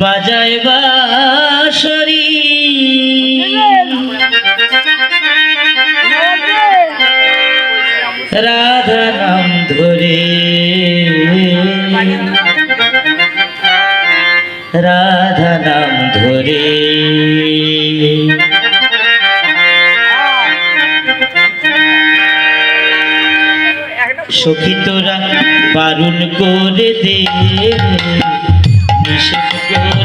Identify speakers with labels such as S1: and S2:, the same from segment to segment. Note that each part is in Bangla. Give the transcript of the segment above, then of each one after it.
S1: বাজায় বাঁশরি। রাধা নাম ধরে। রাধা নাম ধরে। সখী তোরা বারণ করে দে।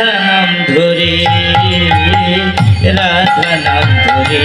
S1: রাধা নাম ধরে রাধা নাম ধরে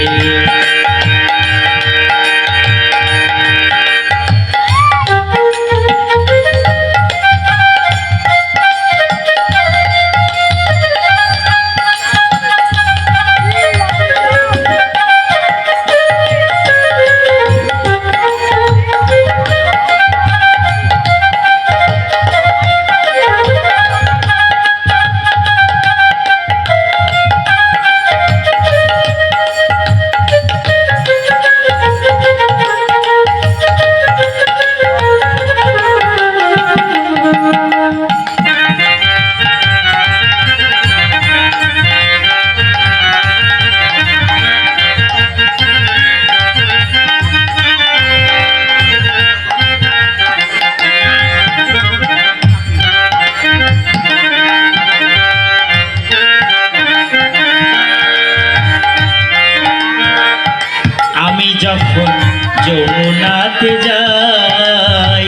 S1: যমুনাতে যাই।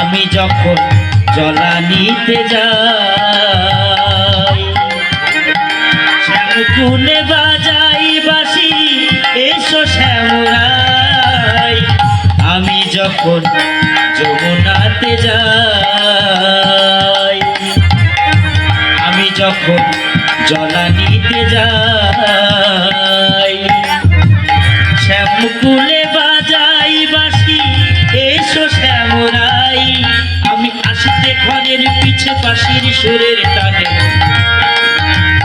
S1: আমি যখন জলানিতে যাই, শ্যামকুলে বাজাই বাসি এসো শ্যামরাই। আমি যখন যমুনাতে যাই, আমি যখন জলানিতে যাই শ্যামকুলে বাজাই বাসি এসো শ্যামরাই। আমি আসিতে ঘরের পিছে পাশির সুরের টানে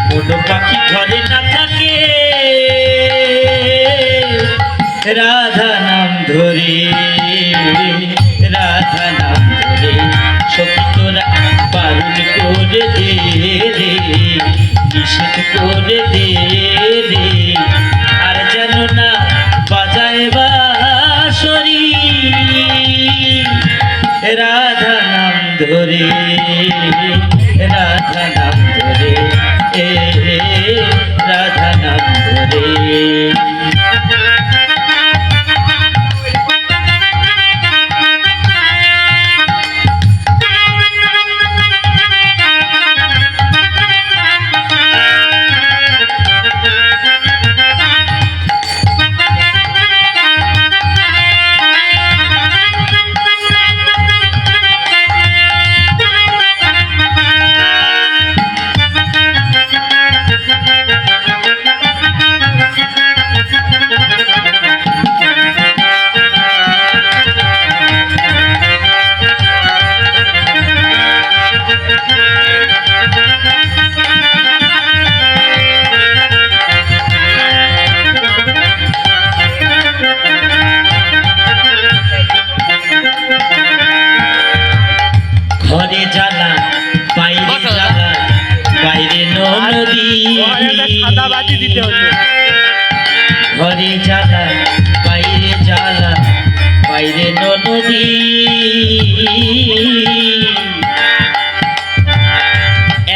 S1: কোনো পাখি ঘরে না থাকে। রাধা নাম ধরে, রাধা নাম ধরে, সখী তোরা করে দে রে। নিষেধ করে দে। ঘরে জ্বালা বাইরে জ্বালা বাইরে নদী। ঘরে জ্বালা বাইরে জ্বালা বাইরে নদী।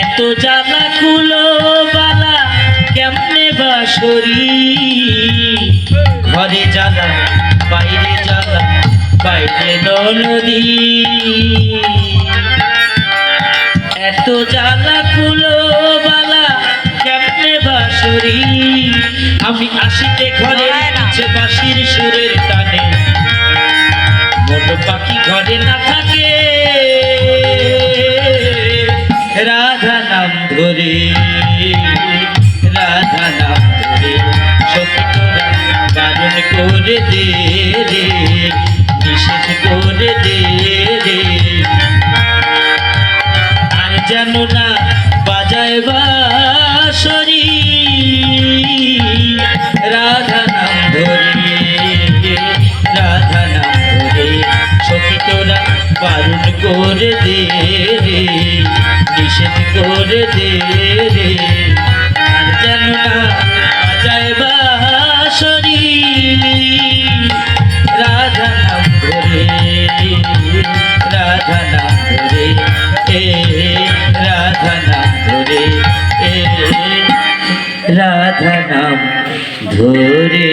S1: এত জ্বালা কুলো বালা কেমনে বাসরি ঘরে জ্বালা বাইরে জ্বালা বাইরে নদী। এত জ্বালা কুলো বালা কেমনে বাসরি আমি আসিতে ঘরে বাঁশির সুরের টানে। মোট পাখি ঘরে না থাকে। রাধা নাম ধরে রাধা নাম ধরে সখী তোরা বারণ করে দে রে নিষেধ করে দে যেন না বাজায় বাঁশরি। রাধা নাম ধরে রাধা নাম ধরে সখী তোরা বারণ করে দে রে, নিষেধ করে দে রে। আর যেন রাধা নাম ধরে রাধা নাম ধরে এ রাধা নাম ধরে